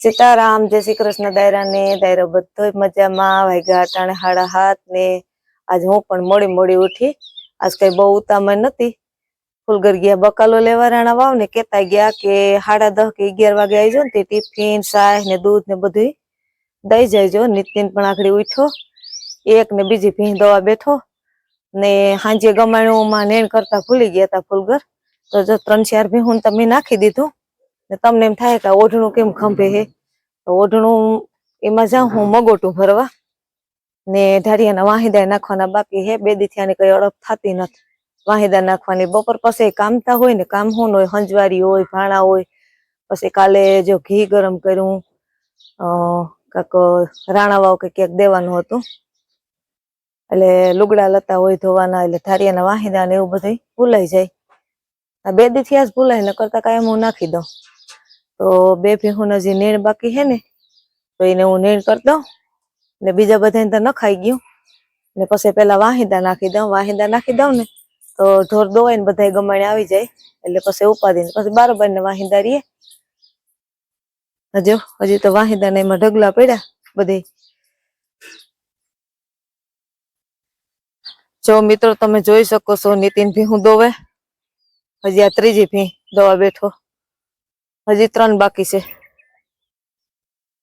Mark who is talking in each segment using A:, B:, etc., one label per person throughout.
A: સીતારામ, જય શ્રી કૃષ્ણ દાયરા ને દાયરો બધો મજામાં વાગ્યા અટાણે હાડા હાથ ને આજ હું પણ મોડી મોડી ઉઠી. આજ કઈ બહુ ઉતામળ નથી ફૂલગર ગયા બકાલો લેવા રાણા વાવ ને કેતા ગયા કે હાડા દહ કે અગિયાર વાગે આવી ને ટિફિન સાહ ને દૂધ ને બધું દઈ જાય નિતિન પણ આખડી ઉઠ્યો એક ને બીજી ભીં દવા બેઠો. ને હાંજે ગમાણું માં નેણ કરતા ભૂલી ગયા તા ફૂલગર. તો જો ત્રણ ચાર ભીહું તમે નાખી દીધું. ને તમને એમ થાય કે ઓઢણું કેમ ખંભે હે? તો ઓઢણું એમાં જાઉં હું મગોટું ભરવા. ને ઢારિયાના વાહિદા નાખવાના બાકી હે બે દીથિયાની કઈ અડપ થતી નથી. વાહિદા નાખવાની બપોર પછી કામતા હોય ને કામ હું હોય હંજવારી હોય ભાણા હોય પછી કાલે જો ઘી ગરમ કર્યું કાંક રાણાવાવ કે ક્યાંક દેવાનું હતું. એટલે લુગડા લતા હોય ધોવાના એટલે ધારિયાના વાહિદા ને એવું બધું ભૂલાઈ જાય. આ બે દી થી જ ભૂલાય ને કરતા કાયમ હું નાખી દઉં. તો બે ભીહું હજી નેણ બાકી હે ને, તો એને હું નેણ કરી દઉં ને બીજા બધાને તો નખાઈ ગયું. ને પછી પેલા વાહિંદા નાખી દઉં, વાહિંદા નાખી દઉં ને તો ઢોર દોવાય ને બધા ગમાણે આવી જાય. એટલે પછી ઉપાડી ને પછી બારોબાર ને વાહિંદા રીએ. હજુ, હજી તો વાહિંદા ને એમાં ઢગલા પડ્યા બધે જો મિત્રો તમે જોઈ શકો છો નીતિન ભીહું દોવે. હજી આ ત્રીજી ભી દોવા બેઠો. હજી ત્રણ બાકી છે.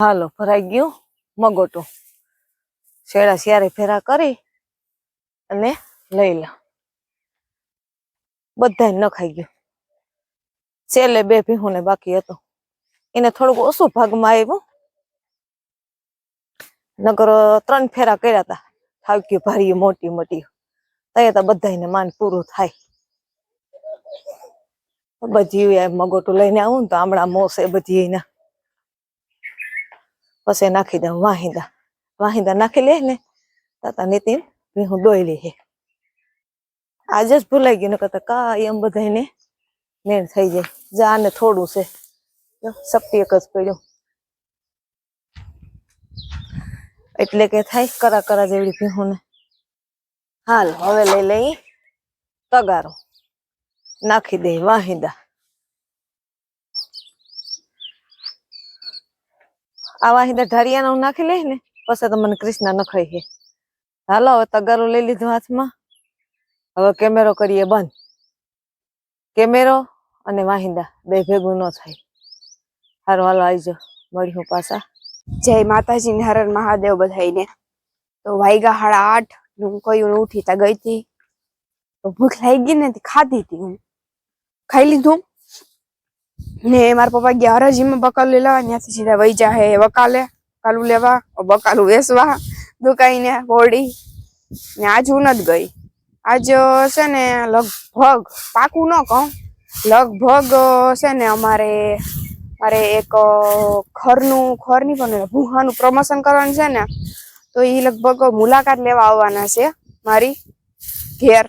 A: હાલો, ભરાઈ ગયું મગોટું. શેડા શિયારે ફેરા કરી અને લઈ લો. બધા ન ખાઈ ગયું. છેલ્લે બે ભીહું ને બાકી હતું. એને થોડુંક ઓછું ભાગમાં આવ્યું નગર ત્રણ ફેરા કર્યા હતા થાક્યું ભારી મોટી મોટી. તૈયાર તો બધાને માન પૂરું થાય. બધી મગોટું લઈને આવું તો આમળા મોસે બધી પછી નાખી દઉં વાહિંદા. વાહિંદા નાખી લે ને તાતા નીતિન હું દોઈ લે આજે જ ભૂલાઈ ગયું ને કરતા કા એમ બધાને નેણ થઈ જાય. જા ને થોડું છે. જો એક જ પડ્યું. એટલે કે થાય, કરા કરા જેવડી ભીહું ને હાલ, હવે લઈ લઈ, તગારો. નાખી દે વાહિંદા આ વાહિંદા ઢારિયાના હું નાખી લઈ ને, પછી તો મને કૃષ્ણ નખાઈ હાલો, હવે તગારો લઈ લીધો હાથમાં. હવે કેમેરો કરીએ બંધ. કેમેરો અને વાહિંદા બે ભેગું ન થાય. હારો, હાલો, આવજો. મળ્યું પાછા.
B: જય માતાજી ને હરણ મહાદેવ બધાઈને તો વાયગા હાડા આઠ, હું કયું ઉઠી તા ગઈ હતી. ભૂખ લાગી ગઈ ને ખાધી હતી હું. ખાઈ લીધું. ને મારા પપ્પા ગયા હરાજીમાં બકાલું લેવા ત્યાંથી સીધા વહી જા હે વકાલે. બકાલું લેવા બકાલું વેસવા દુકાઈને હોડી ને આજ હું નથી ગઈ. આજ છે ને લગભગ, પાકું ન કહું, લગભગ છે ને અમારે, મારે એક ખરનું ખરની પણ ભૂહાનું પ્રમોશન કરવાનું છે ને, તો એ લગભગ મુલાકાત લેવા આવવાના છે મારી ઘેર.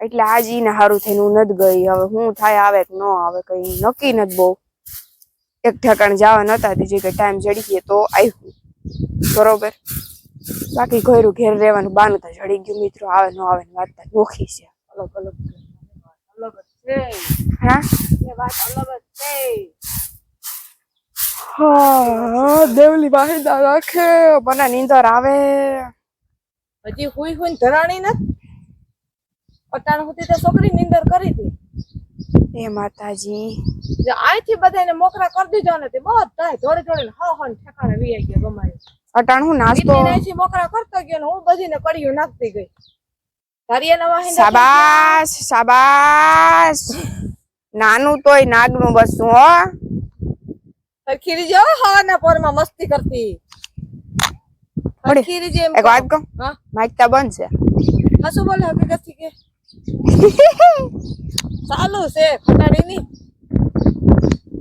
B: એટલે આજ ઈને સારું થઈને હું નથી ગઈ. હવે હું થાય આવે કે ન આવે કઈ નક્કી નથી બહુ. એક ઠેકાણ જવા નતા બીજી કઈ ટાઈમ જડી ગયો તો આવ્યું બરોબર? બાકી ઘરું ઘેર રહેવાનું બાનું તો જડી ગયું. મિત્રો આવે ન આવે વાત તો નોખી છે.
A: અલગ અલગ અલગ જ છે.
B: હા?
A: એ વાત અલગ જ છે.
B: હા દેવલી બાહિદા રાખે. મને નીંદર આવે.
A: હજી હુઈ હુઈ ને ધરાણી નથી? અટાણ સુધી તો છોકરી નિંદર કરી હતી.
B: એ માતાજી.
A: જે અહીંથી બધાને મોકરા કરી દીધો ને તે બધા જોડે જોડે હા હા ઠેકાણે વી ગયા ગમાય
B: અટાણ હું નાસ્તો
A: નીતિન મોકરા કરતો ગયો ને હું બધીને કડિયું નાખતી ગઈ. ધારિયાના વાહિંદા
B: શાબાશ શાબાશ. નાનું તોય નાગનું બસું હો.
A: ખીરી જો હવાના પોરમાં મસ્તી કરતી. ખીરી જેમ
B: એક વાત કહું.
A: માઇક
B: તા બંધ છે.
A: હસુ બોલે? હકીકતથી કે? ચાલુ છે ખટાડી ની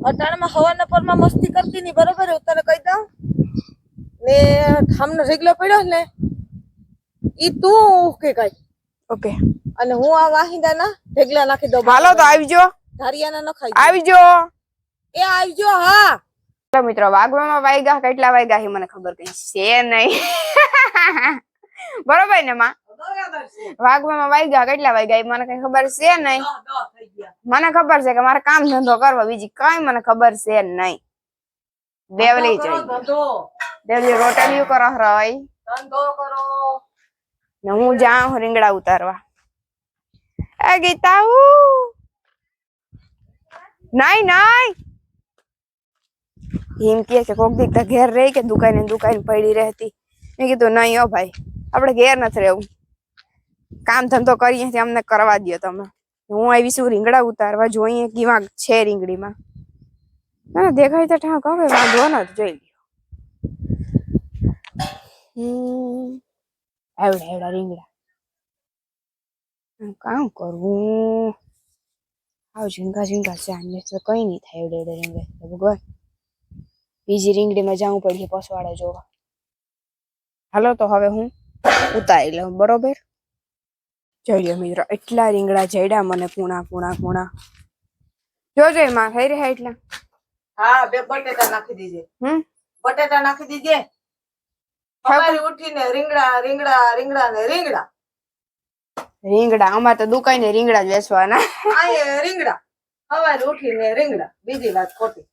A: અટાણમાં હવાના પોરમાં મસ્તી કરતી ની બરોબર? હું તને કહી દઉં. ને ઠામનો રેગલો પડ્યો ને ઈ તું ઓકે કઈ.
B: ઓકે.
A: અને હું આ વાહિંદાના ઢેગલા નાખી દઉં.
B: હાલો તો આવજો
A: ધારિયાના ન ખાઈ
B: આવજો
A: એ આવજો હા.
B: તો મિત્રો વાગવામાં વાગ્યા કેટલા વાગ્યા હી મને ખબર કઈ છે નહીં. બરોબર ને માં? વાગવામાં વાગ્યા કેટલા વાગ્યા મને કઈ ખબર છે નહીં. મને ખબર છે કે મારે કામ ધંધો કરવો બીજી કઈ મને ખબર છે નહીં. દેવલી જઈ દેવલી રોટલીયું કરો રઈ.
A: ધંધો કરો.
B: ને હું જાઉં રીંગણા ઉતારવા. એ ગીતા નાઈ નાઈ એમ કે છે કોક દીક તો ઘેર રહી કે દુકાને દુકાન પડી રહેતી. મેં કીધું નહીં હો ભાઈ આપણે ઘેર નથી રહેવું. કામ ધંધો કરીએ તે અમને કરવા દ્યો તમે. હું આવી છું રીંગણા ઉતારવા જોઈએ કેવા છે રીંગણીમાં. ના દેખાય તો ઠાક હવે વાંધો નથી જોઈ લ્યો. હમ એવડા એવડા રીંગણા. કામ કરવું આવ ઝીંગા ઝીંગા છે આને તો કઈ નહીં થાય એવડે એવડે રીંગણા. તો ભગવાન બીજી રીંગડીમાં જવું પડશે પસવાડે જોવા. હાલો તો હવે હું ઉતારી લઉં બરોબર? જોઈ લ્યો મિત્રો એટલા રીંગણા જડ્યા મને કુણા કુણા કુણા જોજો એમાં થઈ રહ્યા એટલા.
A: હા બે બટેટા નાખી દીજે.
B: હમ?
A: બટેટા નાખી દીજે. સવારે ઉઠીને રીંગણા રીંગણા રીંગણા ને રીંગણા.
B: રીંગણા અમારે તો દુકાને રીંગણા જ વેચવાના.
A: આ રીંગણા. સવારે ઉઠીને રીંગણા. બીજી વાત ખોટી.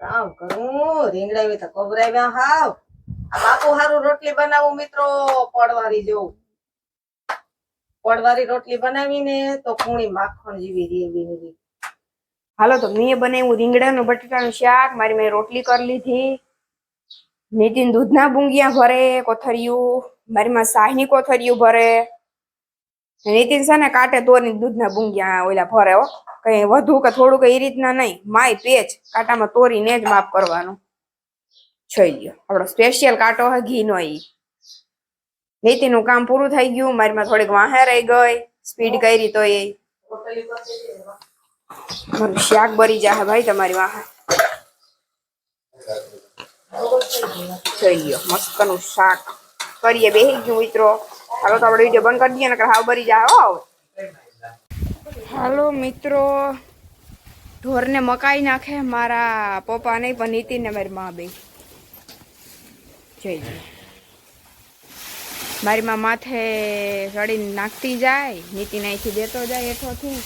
A: કામ કરું? રીંગણા એવી તો કબરાવ્યા હાવ. આ બાપુ હારું રોટલી બનાવું મિત્રો પડવારી જેવું. પડવારી રોટલી બનાવીને તો કુણી માખણ જેવી રેવી રેવી
B: હાલો તો મેં બનાવ્યું રીંગણાનું બટાટાનું શાક, મારી મેં રોટલી કરી લીધી. નીતિન દૂધના બુંગિયા ભરે કોથરિયું મારી માં શાહની કોથરિયું ભરે. નીતિન છે ને કાંટે તોરી દૂધના બુંગિયા ઓલા ભરે હો. કઈ વધુ કે થોડું કે એ રીતના નહીં. માય પેચ, કાંટામાં તોરીને જ માપ કરવાનું. જોઈ લ્યો આપણો સ્પેશિયલ કાંટો હે ઘીનો ઈ. નીતિનનું કામ પૂરું થઈ ગયું મારી માં થોડીક વાહે રહી ગઈ સ્પીડ કરી તો એ. શાક બરી જાહે ભાઈ તમારી વાહે. જોઈ લ્યો મસ્તનું શાક. કરીએ બેસી ગયું મિત્રો. હાલો તો આપણે વીડિયો બંધ કરી દઈએ, નકર હાવ બરી જાય હો હાલો મિત્રો, ઢોરને મકાઈ નાખે, મારા પપ્પા નહીં, પણ નીતિ ને મારી મા બે જોઈ લ્યો મારી માં માથે ચડીને નાખતી જાય નીતિન અહીંથી દેતો જાય હેઠોથી.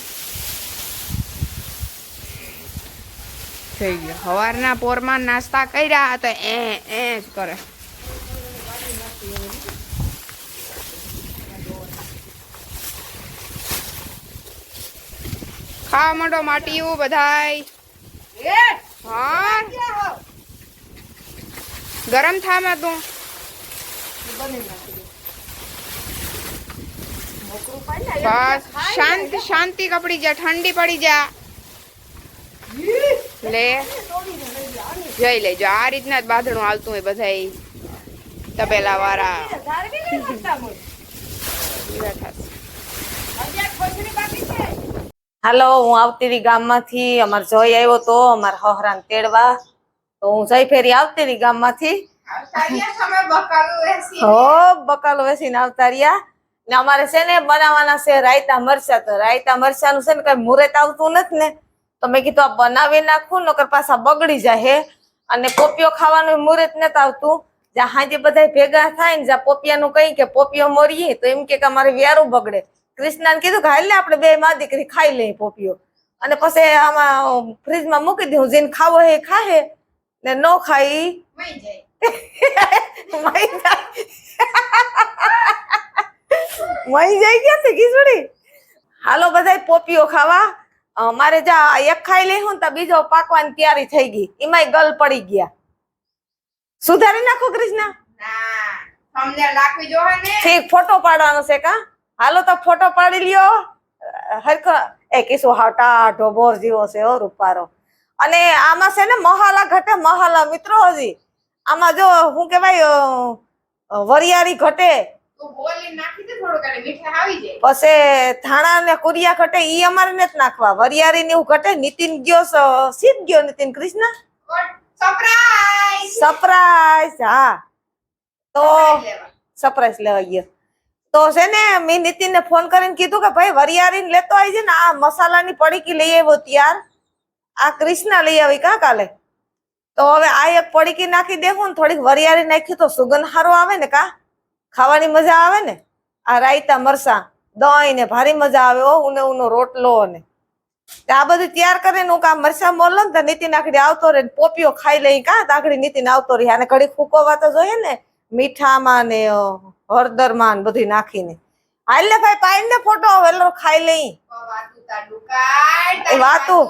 B: થઈ ગયો. સવારના પોરમાં નાસ્તા કર્યા તો એ એ જ કરે. ખાવા માંડો માટીયું બધાય. હા. ગરમ થામાં તું. બસ શાંતિ શાંતિ કપડી જા ઠંડી પડી જા. લે. જઈ લેજો આ રીતના જ બાંધણું આવતું હોય બધાય. તપેલા વાળા.
A: હાલો હું આવતી ગામમાંથી અમારે જોઈ આવ્યો તો અમારા હહરાન તેડવા. તો હું જઈ ફેરી આવતી ગામમાંથી હો બકાલો વેસીને આવતા રહ્યા. ને અમારે છે ને બનાવવાના છે રાયતા મરચા. તો રાયતા મરચાનું છે ને કઈ મુરત આવતું નથી ને. તો મેં કીધું આ બનાવી નાખું નકર પાછા બગડી જાય હે. અને પોપિયો ખાવાનું મુરત નથી આવતું. જ્યાં હાજે બધા ભેગા થાય ને જ્યાં પોપિયાનું કઈ કે પોપિયો મરીએ તો એમ કે અમારે વ્યારું બગડે. કૃષ્ણાને કીધું કે હાલ ને આપણે બે માં દીકરી ખાઈ લઈએ પોપિયો અને પછી આમાં ફ્રીજમાં મૂકી દઉં જેને ખાવો હે ખાહે. ને ન ખાઈ. જાય. મરી જઈ ગયા છે ખીચડી? હાલો બધા પોપીઓ ખાવા. મારે જા એક ખાઈ લઈ હું તો બીજો પાકવાની તૈયારી થઈ ગઈ. એમાંય ગલ પડી ગયા. સુધારી નાખો કૃષ્ણ ઠીક ફોટો પાડવાનો છે કા? હાલો તો ફોટો પાડી લ્યો. હરખો એ કીશું હાટા ઢોબોર જેવો છે હો રૂપારો. અને આમાં છે ને મહાલા ઘટે મહાલા મિત્રો હજી. આમાં જો શું કેવાય વરિયાળી ઘટે. પછી થાણા ને કુરિયા ઘટે ઈ અમારે ને જ નાખવા. વરિયાળી ને એવું ઘટે નીતિન ગયો સીધ ગયો નીતિન કૃષ્ણ સરપ્રાઈઝ હા. તો સરપ્રાઈઝ લેવા. ગયો. તો છે ને મેં નીતિનને ફોન કરીને કીધું કે ભાઈ વરિયાળી લેતો આવી છે ને આ મસાલાની પડીકી લઈ આવ્યો ત્યાર. આ કૃષ્ણા લઈ આવી કા કાલે? તો હવે આ એક પડીકી નાખી દેવું ને થોડીક વરિયાળી નાખ્યું તો સુગંધ સારો આવે ને કા? ખાવાની મજા આવે ને? આ રાયતા મરસા દહીં ને ભારી મજા આવે ઓ ઉને ઉનો રોટલો ને. આ બધું તૈયાર કરીને હું કા મરસા મોલ ને નીતિન આખડી આવતો રહે ને પોપીઓ ખાઈ લઈ કા આખડી નીતિન આવતો રહી. અને ઘડી ફૂકવવા તો જોઈએ ને મીઠામાં ને હળદરમાં ને બધી નાખીને. હાલ ને ભાઈ પાઈને ને ફોટો વેલો ખાઈ લઈ. વાતું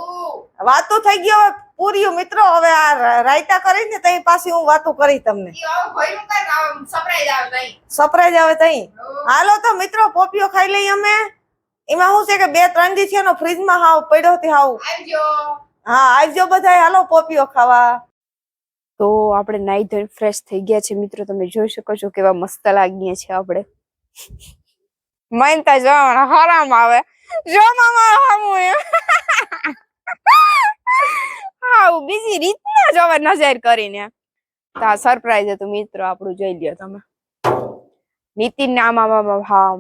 A: વાતું. થઈ ગયો પૂર્યું મિત્રો હવે આ રાયતા કરીને તઈ પાછી હું વાતો કરી તમને. સરપ્રાઈઝ આવે તઈ. હાલો તો મિત્રો પોપીઓ ખાઈ લઈ અમે. એમાં શું છે કે બે ત્રણ દી છે ને ફ્રીજમાં હાવ પડ્યો હતી હાવ. હા આવજો બધા હાલો પોપીઓ ખાવા.
B: તો આપણે નાઈ ધોઈ ફ્રેશ થઈ ગયા છે મિત્રો. તમે જોઈ શકો છો કેવા મસ્ત લાગીએ છે આપણે. મનતા જોવાના હરામ આવે. જો મામા હામું હા બીજી રીતના જોવે નજર કરીને. તો આ સરપ્રાઈઝ હતું મિત્રો, આપણું જોઈ લ્યો તમે. નીતિન ને આમાં હા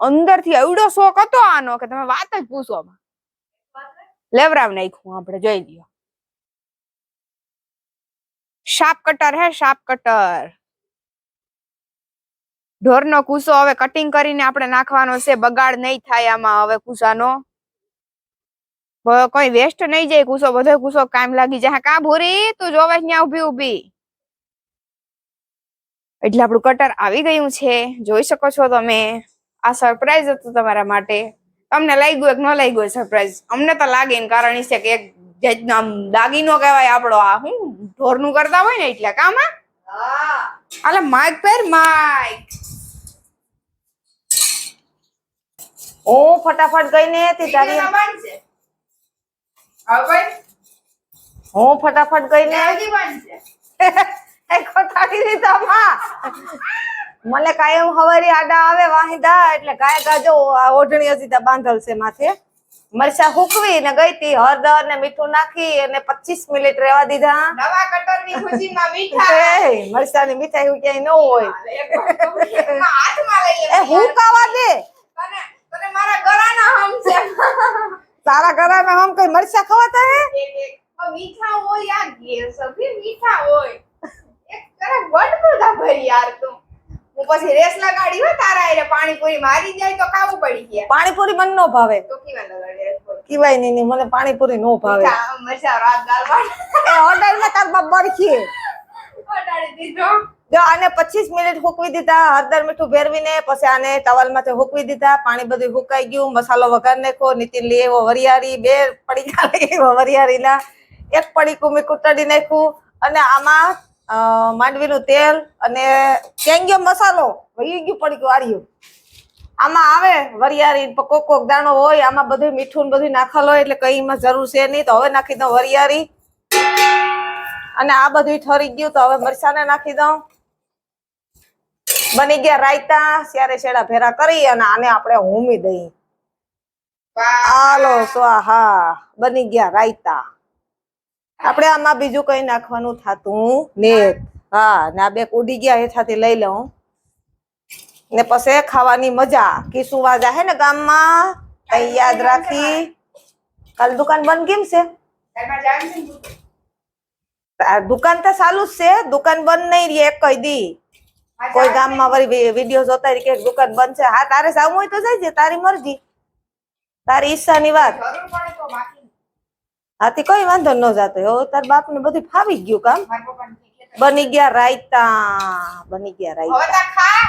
B: અંદરથી એવડો શોખ હતો આનો કે તમે વાત જ પૂછો લેવરાવ નાખ્યું આપણે, જોઈ લ્યો. શાપ કટર હે, શાપ કટર. ઢોરનો કુસો હવે કટિંગ કરીને આપણે નાખવાનો છે, બગાડ નહીં થાય આમાં હવે કૂસાનો. કોઈ વેસ્ટ નહીં જાય કૂસો બધો કૂસો કામ લાગી જાય. કા ભૂરી? તું જોવે ત્યાં ઊભી ઊભી એટલે આપણું કટર આવી ગયું છે. જોઈ શકો છો તમે. આ સરપ્રાઈઝ હતું તમારા માટે. તમને લાગ્યું એક ન લાગ્યું સરપ્રાઈઝ અમને તો લાગે કારણ છે કે એક જે આમ દાગીનો કહેવાય આપણો આ હું ઢોરનું કરતા હોય ને એટલે કામાં અલે માઇક પેર માઇક
A: ઓ ફટાફટ ગઈને તે તારી. હું ફટાફટ ગઈને ખોટાડી દીધા માં. મને કાયમ હવારી આડા આવે વાહિદા એટલે ગાય ગાજો આ ઓઢણી હતી બાંધલ છે માથે. મરચા હુકવી ને ગઈ તી હળદર ને મીઠું નાખી અને પચીસ મિનિટ રેવા દીધા.
B: નવા કટરની ખુશીમાં મીઠા.
A: એ મરચાની મીઠાઈ ક્યાંય ન હોય.
B: હાથમાં લઈ
A: હું કાવા દે.
B: તને મારા ગળાના હમ છે.
A: તારા ઘરમાં હમ કઈ મરચા ખવાતા હે?
B: મીઠા હોય યાર ઘેર સભી મીઠા હોય. એક કરે વટકુદા ભરી યાર તું. હું પછી રેસ લગાડી હો તારા એને પાણીપુરી મારી જાય તો ખાવું પડી ગયા.
A: પાણીપુરી મને નો ભાવે.
B: તો કેવા લગાડે
A: કીવાય નહીં મને પાણીપુરી નો ભાવે.
B: મરચા રાત દાળ
A: એ હોટલમાં તાર બાપ બરખી.
B: ઓટાડી દીધો.
A: જો આને પચીસ મિનિટ હૂકવી દીધા, હળદર મીઠું ભેરવીને પછી આને ટવલમાંથી હૂકવી દીધા, પાણી બધું હુકાઈ ગયું, મસાલો વઘાર નાખ્યો, નીતિન લે એવો વરિયાળી, બે પડીકા લઈ આવ્યો વરિયાળીના. એક પડીકું મેં કુટડી નાખ્યું અને આમાં માંડવીનું તેલ અને કેંગ્યો મસાલો વહી ગયું પડીકું આર્યું. આમાં આવે વરિયાળી કોક કોક દાણો હોય, આમાં બધું મીઠું બધું નાખેલો હોય એટલે કઈ એમાં જરૂર છે નહીં, તો હવે નાખી દઉં વરિયાળી. અને આ બધું ઠરી ગયું, તો હવે મરસાને નાખી દઉં. બની ગયા રાયતા સ્યારે છેડા ભેરા કરી અને આને આપણે હોમી દઈ. હાલો, સ્વાહા, બની ગયા રાયતા. આપણે આમાં બીજું કઈ નાખવાનું થાતું ને હા, ને આ બે ઉડી ગયા હેઠાથી લઈ લઉં. ને પછી ખાવાની મજા. કિસુવા જાહે ને ગામમાં? કઈ યાદ રાખી? કાલ દુકાન બંધ કેમ છે? દુકાન તો ચાલુ જ છે. દુકાન બંધ નહીં રે એક કઈ દી. કોઈ ગામમાં વળી વીડિયો જોતા કે દુકાન બંધ છે. હા તારે જાવું હોય તો જાય તારી મરજી. તારી ઈચ્છાની વાત. હાથી કોઈ વાંધો ન જાતો. હવે તાર બાપ ને બધું ફાવી ગયું કામ. બની ગયા રાયતા બની ગયા રાયતા.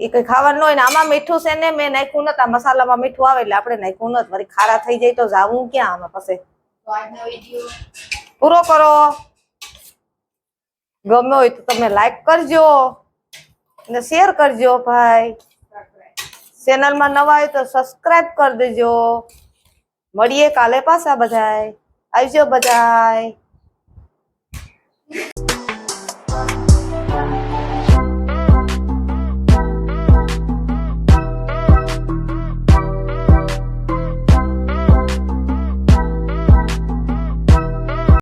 A: એ કઈ ખાવાનું હોય ને આમાં મીઠું છે ને મેં નાખ્યું નતા મસાલામાં મીઠું આવે એટલે આપણે નાખ્યું નથી વળી ખારા થઈ જાય તો જાવું ક્યાં આમાં પછી? પૂરો કરો. ગમે હોય તો તમે લાઈક કરજો ને શેર કરજો ભાઈ. ચેનલમાં નવા હોય તો સબસ્ક્રાઈબ કરી દેજો. મળીએ કાલે પાછા બધાય. આવજો બધાય.